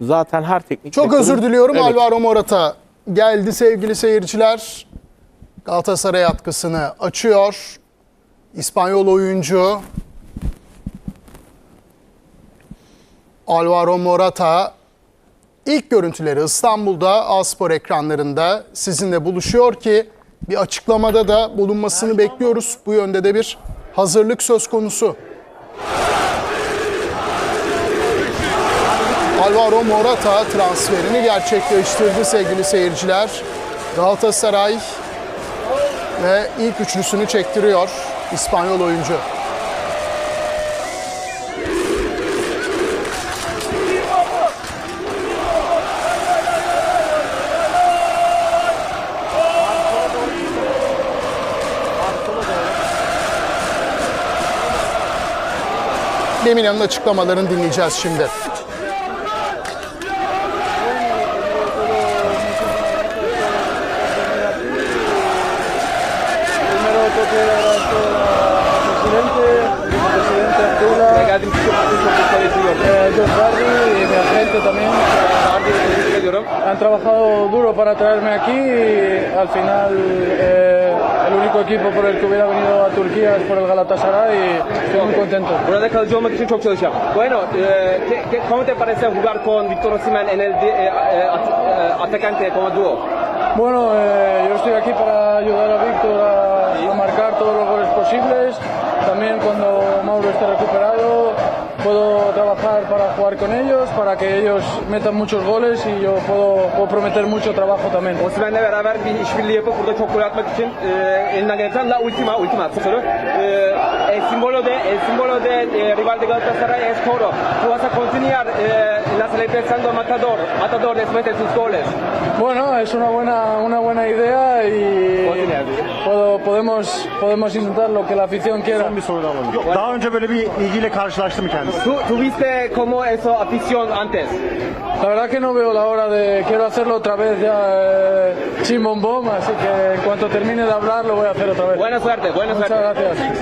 zaten her teknik Çok direktörün- özür diliyorum Evet. Alvaro Morata geldi sevgili seyirciler. Galatasaray atkısını açıyor. İspanyol oyuncu Alvaro Morata ilk görüntüleri İstanbul'da Aspor ekranlarında sizinle buluşuyor ki bir açıklamada da bulunmasını bekliyoruz. Bu yönde de bir hazırlık söz konusu. Alvaro Morata transferini gerçekleştirdi sevgili seyirciler. Galatasaray ve ilk üçlüsünü çektiriyor İspanyol oyuncu. Lemina'nın açıklamalarını dinleyeceğiz şimdi. Josh Barry y mi agente también. Han trabajado duro para traerme aquí y al final eh, el único equipo por el que hubiera venido a Turquía es por el Galatasaray y estoy muy contento. Burada kalıcı olmak için çok çalışacağım. Bueno, eh, ¿qué- qué- ¿cómo te parece jugar con Víctor Osimhen en el eh, eh, eh, atacante como dúo? Bueno, eh, yo estoy aquí para ayudar a Víctor a, a marcar todos los goles posibles. También cuando Mauro esté recuperado puedo trabajar para jugar con ellos, para que ellos metan muchos goles y yo puedo, puedo prometer mucho trabajo también. Osimhen'le beraber bir işbirliği yapıp burada çok gol atmak için eh, elinden gelen la ultima, ultima soru. Eh, el símbolo de, el símbolo de eh, rival de Galatasaray es toro. Tú vas a continuar eh, en la selección siendo matador, matador después de tus goles. Bueno, es una buena, una buena idea y puedo- podemos, podemos intentar lo que la afición quiera. bir soru daha alalım. Daha önce böyle bir ilgiyle karşılaştı mı kendisi? ¿Tú, tú viste cómo eso afición antes? La verdad que no veo la hora de... Quiero hacerlo otra vez ya eh, sin bombón, así que en cuanto termine de hablar lo voy a hacer otra vez. Buena suerte, buena Muchas suerte. gracias.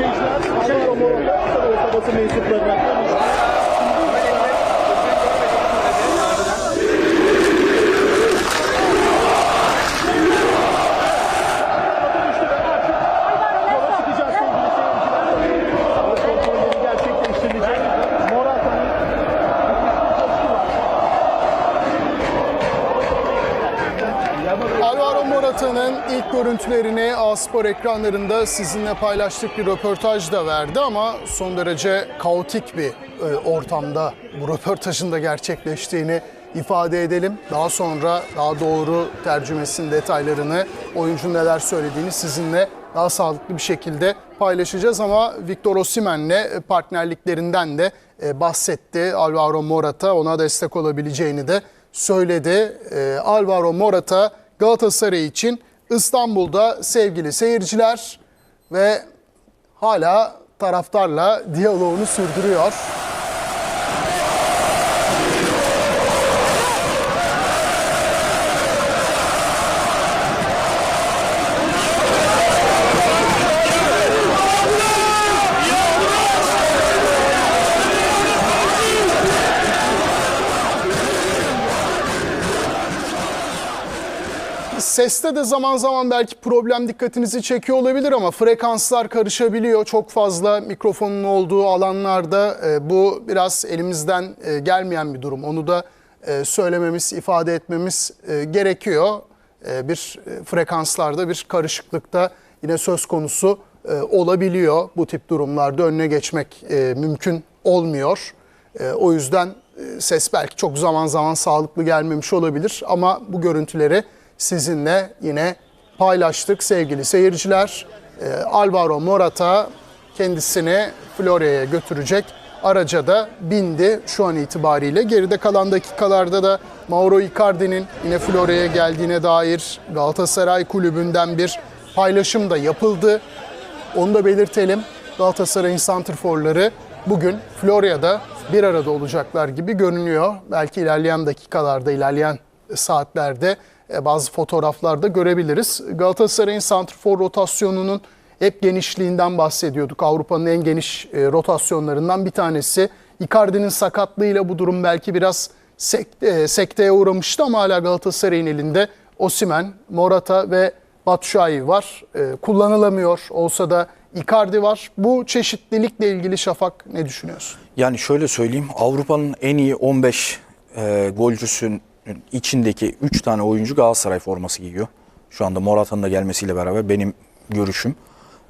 Görüntülerini Aspor ekranlarında sizinle paylaştık bir röportaj da verdi ama son derece kaotik bir e, ortamda bu röportajın da gerçekleştiğini ifade edelim. Daha sonra daha doğru tercümesinin detaylarını, oyuncunun neler söylediğini sizinle daha sağlıklı bir şekilde paylaşacağız ama Victor Osimhen'le partnerliklerinden de e, bahsetti. Alvaro Morata ona destek olabileceğini de söyledi. E, Alvaro Morata Galatasaray için İstanbul'da sevgili seyirciler ve hala taraftarla diyaloğunu sürdürüyor. Seste de zaman zaman belki problem dikkatinizi çekiyor olabilir ama frekanslar karışabiliyor. Çok fazla mikrofonun olduğu alanlarda e, bu biraz elimizden e, gelmeyen bir durum. Onu da e, söylememiz, ifade etmemiz e, gerekiyor. E, bir e, frekanslarda bir karışıklıkta yine söz konusu e, olabiliyor. Bu tip durumlarda önüne geçmek e, mümkün olmuyor. E, o yüzden e, ses belki çok zaman zaman sağlıklı gelmemiş olabilir ama bu görüntüleri sizinle yine paylaştık sevgili seyirciler. E, Alvaro Morata kendisini Florya'ya götürecek araca da bindi şu an itibariyle. Geride kalan dakikalarda da Mauro Icardi'nin yine Florya'ya geldiğine dair Galatasaray kulübünden bir paylaşım da yapıldı. Onu da belirtelim. Galatasaray'ın santrforları bugün Florya'da bir arada olacaklar gibi görünüyor. Belki ilerleyen dakikalarda, ilerleyen saatlerde bazı fotoğraflarda görebiliriz. Galatasaray'ın santrfor rotasyonunun hep genişliğinden bahsediyorduk. Avrupa'nın en geniş e, rotasyonlarından bir tanesi. Icardi'nin sakatlığıyla bu durum belki biraz sek- e, sekteye uğramıştı ama hala Galatasaray'ın elinde Osimen, Morata ve Batshuayi var. E, kullanılamıyor olsa da Icardi var. Bu çeşitlilikle ilgili Şafak ne düşünüyorsun? Yani şöyle söyleyeyim Avrupa'nın en iyi 15 e, golcüsünün içindeki 3 tane oyuncu Galatasaray forması giyiyor. Şu anda Morata'nın da gelmesiyle beraber benim görüşüm.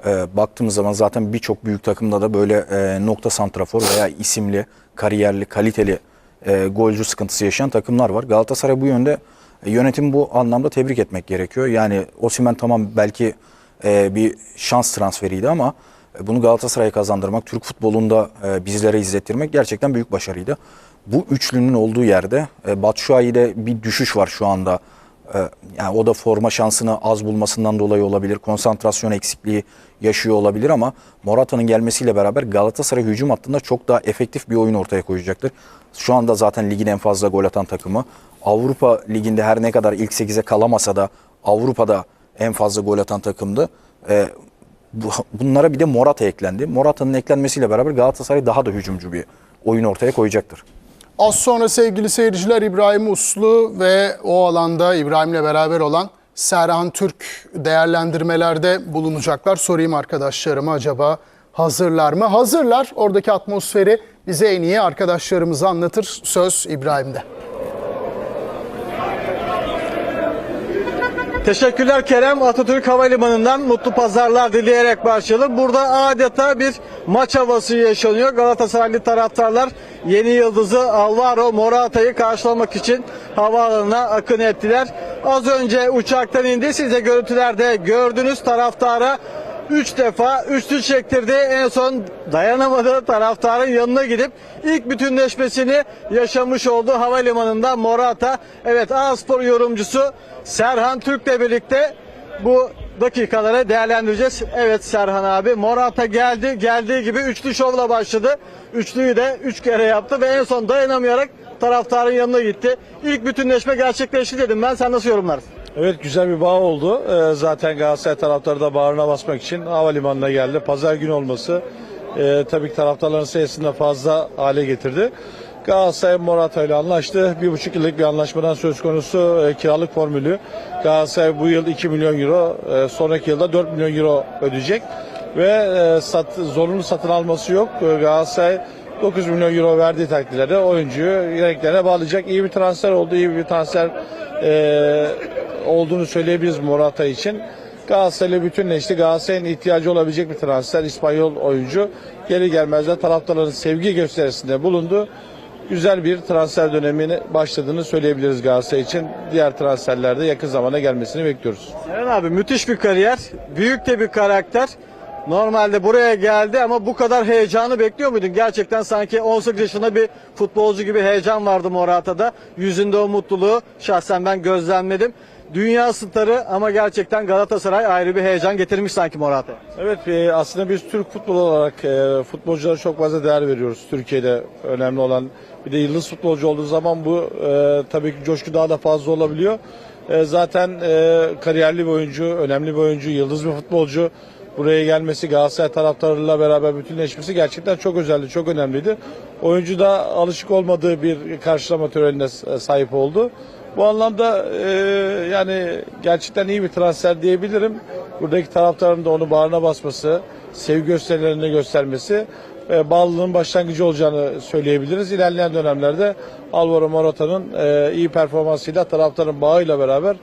E, baktığımız zaman zaten birçok büyük takımda da böyle e, nokta santrafor veya isimli, kariyerli, kaliteli e, golcü sıkıntısı yaşayan takımlar var. Galatasaray bu yönde e, yönetim bu anlamda tebrik etmek gerekiyor. Yani Osimhen tamam belki e, bir şans transferiydi ama e, bunu Galatasaray'a kazandırmak, Türk futbolunda e, bizlere izlettirmek gerçekten büyük başarıydı. Bu üçlünün olduğu yerde e, Batshuayi'de bir düşüş var şu anda. E, yani o da forma şansını az bulmasından dolayı olabilir. Konsantrasyon eksikliği yaşıyor olabilir ama Morata'nın gelmesiyle beraber Galatasaray hücum hattında çok daha efektif bir oyun ortaya koyacaktır. Şu anda zaten ligin en fazla gol atan takımı. Avrupa liginde her ne kadar ilk 8'e kalamasa da Avrupa'da en fazla gol atan takımdı. E, bu- bunlara bir de Morata eklendi. Morata'nın eklenmesiyle beraber Galatasaray daha da hücumcu bir oyun ortaya koyacaktır. Az sonra sevgili seyirciler İbrahim Uslu ve o alanda İbrahim'le beraber olan Serhan Türk değerlendirmelerde bulunacaklar. Sorayım arkadaşlarıma acaba hazırlar mı? Hazırlar. Oradaki atmosferi bize en iyi arkadaşlarımız anlatır. Söz İbrahim'de. Teşekkürler Kerem. Atatürk Havalimanı'ndan mutlu pazarlar dileyerek başlayalım. Burada adeta bir maç havası yaşanıyor. Galatasaraylı taraftarlar yeni yıldızı Alvaro Morata'yı karşılamak için havaalanına akın ettiler. Az önce uçaktan indi. Siz de görüntülerde gördünüz taraftara 3 defa üçlü çektirdi. En son dayanamadı taraftarın yanına gidip ilk bütünleşmesini yaşamış oldu havalimanında Morata. Evet A-Spor yorumcusu Serhan Türk'le birlikte bu dakikaları değerlendireceğiz. Evet Serhan abi Morata geldi. Geldiği gibi üçlü şovla başladı. Üçlüyü de üç kere yaptı ve en son dayanamayarak taraftarın yanına gitti. İlk bütünleşme gerçekleşti dedim ben. Sen nasıl yorumlarsın? Evet güzel bir bağ oldu. Ee, zaten Galatasaray taraftarı da bağrına basmak için havalimanına geldi. Pazar günü olması e, tabii ki taraftarların sayısını fazla hale getirdi. Galatasaray Morata ile anlaştı. Bir buçuk yıllık bir anlaşmadan söz konusu e, kiralık formülü. Galatasaray bu yıl 2 milyon euro, e, sonraki yılda 4 milyon euro ödeyecek. Ve e, sat, zorunlu satın alması yok. E, Galatasaray 9 milyon euro verdiği takdirde oyuncuyu renklerine bağlayacak. İyi bir transfer oldu, iyi bir transfer e, olduğunu söyleyebiliriz Morata için. Galatasaray'la bütünleşti. Galatasaray'ın ihtiyacı olabilecek bir transfer. İspanyol oyuncu. Geri gelmez de taraftarların sevgi gösterisinde bulundu. Güzel bir transfer dönemine başladığını söyleyebiliriz Galatasaray için. Diğer transferlerde yakın zamana gelmesini bekliyoruz. Serhan abi müthiş bir kariyer. Büyük de bir karakter. Normalde buraya geldi ama bu kadar heyecanı bekliyor muydun? Gerçekten sanki 18 yaşında bir futbolcu gibi heyecan vardı Morata'da. Yüzünde o mutluluğu şahsen ben gözlemledim. Dünya starı ama gerçekten Galatasaray ayrı bir heyecan getirmiş sanki Morata'ya. Evet aslında biz Türk futbolu olarak e, futbolculara çok fazla değer veriyoruz. Türkiye'de önemli olan bir de yıldız futbolcu olduğu zaman bu e, tabii ki coşku daha da fazla olabiliyor. E, zaten e, kariyerli bir oyuncu, önemli bir oyuncu, yıldız bir futbolcu. Buraya gelmesi Galatasaray taraftarlarıyla beraber bütünleşmesi gerçekten çok özeldi, çok önemliydi. Oyuncu da alışık olmadığı bir karşılama törenine sahip oldu. Bu anlamda e, yani gerçekten iyi bir transfer diyebilirim. Buradaki taraftarın da onu bağrına basması, sevgi gösterilerini göstermesi e, bağlılığın başlangıcı olacağını söyleyebiliriz. İlerleyen dönemlerde Alvaro Morata'nın e, iyi performansıyla taraftarın bağıyla beraber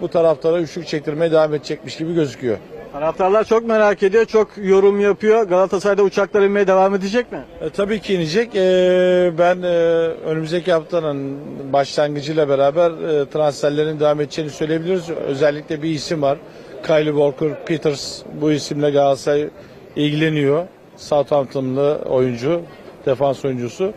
bu taraftara üçlük çektirmeye devam edecekmiş gibi gözüküyor. Taraftarlar çok merak ediyor, çok yorum yapıyor. Galatasaray'da uçaklar inmeye devam edecek mi? E, tabii ki inecek. E, ben e, önümüzdeki haftanın başlangıcıyla beraber e, transferlerin devam edeceğini söyleyebiliriz. Özellikle bir isim var. Kyle Walker Peters bu isimle Galatasaray ilgileniyor. Southampton'lı oyuncu, defans oyuncusu.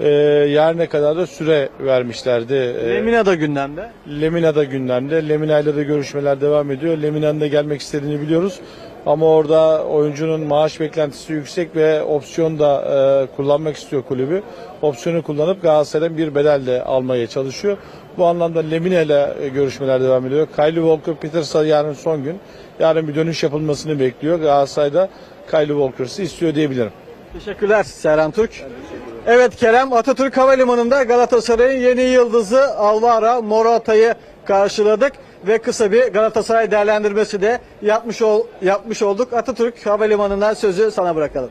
E, yarına kadar da süre vermişlerdi. E, Lemina da gündemde. Lemina da gündemde. Lemina ile de görüşmeler devam ediyor. Lemina'nın da gelmek istediğini biliyoruz. Ama orada oyuncunun maaş beklentisi yüksek ve opsiyon da e, kullanmak istiyor kulübü. Opsiyonu kullanıp Galatasaray'dan bir bedel de almaya çalışıyor. Bu anlamda Lemina ile e, görüşmeler devam ediyor. Kylie Walker Peters'a yarın son gün. Yarın bir dönüş yapılmasını bekliyor. Galatasaray'da Kylie Walker'sı istiyor diyebilirim. Teşekkürler Serhan Türk. Evet Kerem Atatürk Havalimanı'nda Galatasaray'ın yeni yıldızı Alvaro Morata'yı karşıladık ve kısa bir Galatasaray değerlendirmesi de yapmış ol, yapmış olduk. Atatürk Havalimanı'ndan sözü sana bırakalım.